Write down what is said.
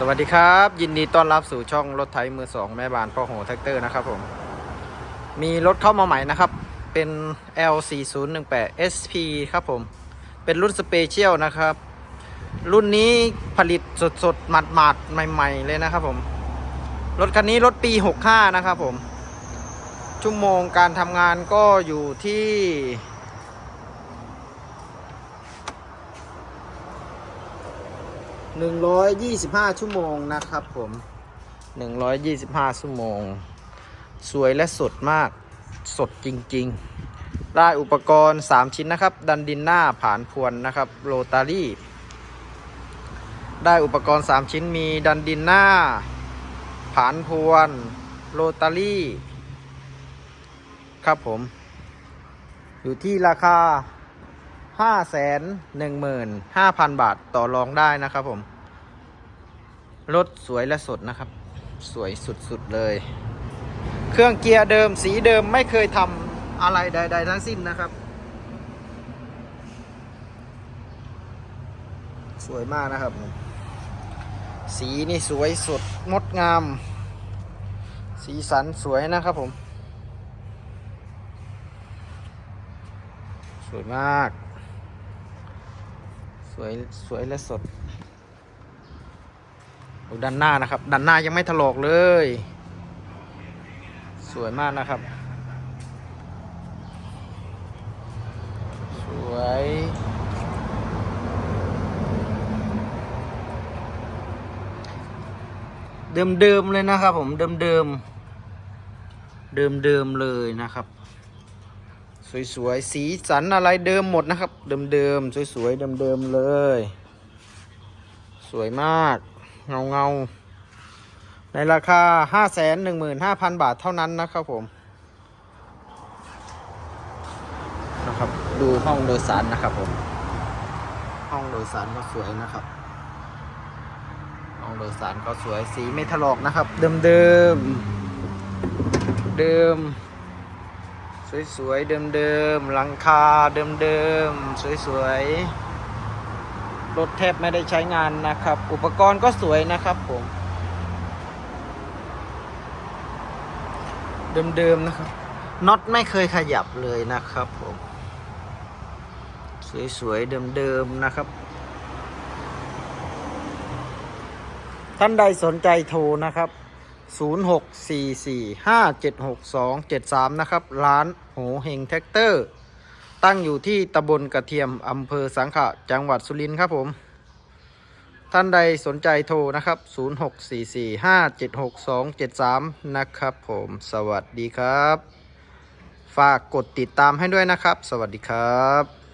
สวัสดีครับ ยินดีต้อนรับสู่ช่องรถไถมือสองแม่บ้านพ่อโหแท็กเตอร์นะครับผมมีรถเข้ามาใหม่นะครับ เป็น L4018 SP ครับผม เป็นรุ่นสเปเชียลนะครับ รุ่นนี้ผลิตสดๆ หมาดๆ ใหม่ ๆ เลยนะครับผม รถคันนี้รถปี 65 นะครับผม ชั่วโมงการทำงานก็อยู่ที่ 125 ชั่วโมงนะครับผม 125 ชั่วโมง สวยและสดมาก สดจริง ๆ ได้อุปกรณ์ 3 ชิ้นนะครับ ดันดินหน้าผานพวนนะครับ โรตารี่ ได้อุปกรณ์ 3 ชิ้นมีดันดินหน้า ผานพวน โรตารี่ ครับผม อยู่ที่ราคาห้าแสนหนึ่งหมื่นห้าพันบาทต่อรองได้นะครับผม รถสวยและสดนะครับ สวยสุดๆเลย เครื่องเกียร์เดิมสีเดิมไม่เคยทำอะไรใด ๆ ทั้งสิ้นนะครับ สวยมากนะครับ สีนี่สวยสดงดงาม สีสันสวยนะครับผม สวยมาก สวยสวยและสด ดูด้านหน้านะครับ ด้านหน้ายังไม่ถลอกเลย สวยมากนะครับ สวยเดิมๆเลยนะครับ ผมเดิมๆเดิมๆเลยนะครับ สวยๆสีสันอะไรเดิมหมดนะครับ เดิมๆสวยๆเดิมๆเลย สวยมาก เงาเงาในราคา5 1 5 0 0 0บาทเท่านั้นนะครับผมนะครับ ดูห้องโดยสารนะครับผม ห้องโดยสารก็สวยนะครับ ห้องโดยสารก็สวยสีไม่ถลอกนะครับ เดิมๆเดิม สวยๆเดิมๆหลังคาเดิมๆสวยๆ รถแทบไม่ได้ใช้งานนะครับ อุปกรณ์ก็สวยนะครับผม เดิมๆนะครับน็อตไม่เคยขยับเลยนะครับผม สวยๆเดิมๆนะครับ ท่านใดสนใจโทรนะครับ 0644576273 นะครับ ร้านโหเฮงแท็กเตอร์ ตั้งอยู่ที่ตำบลกระเทียมอำเภอสังขะจังหวัดสุรินทร์ครับผม ท่านใดสนใจโทรนะครับ 0644576273 นะครับผม สวัสดีครับ ฝากกดติดตามให้ด้วยนะครับ สวัสดีครับ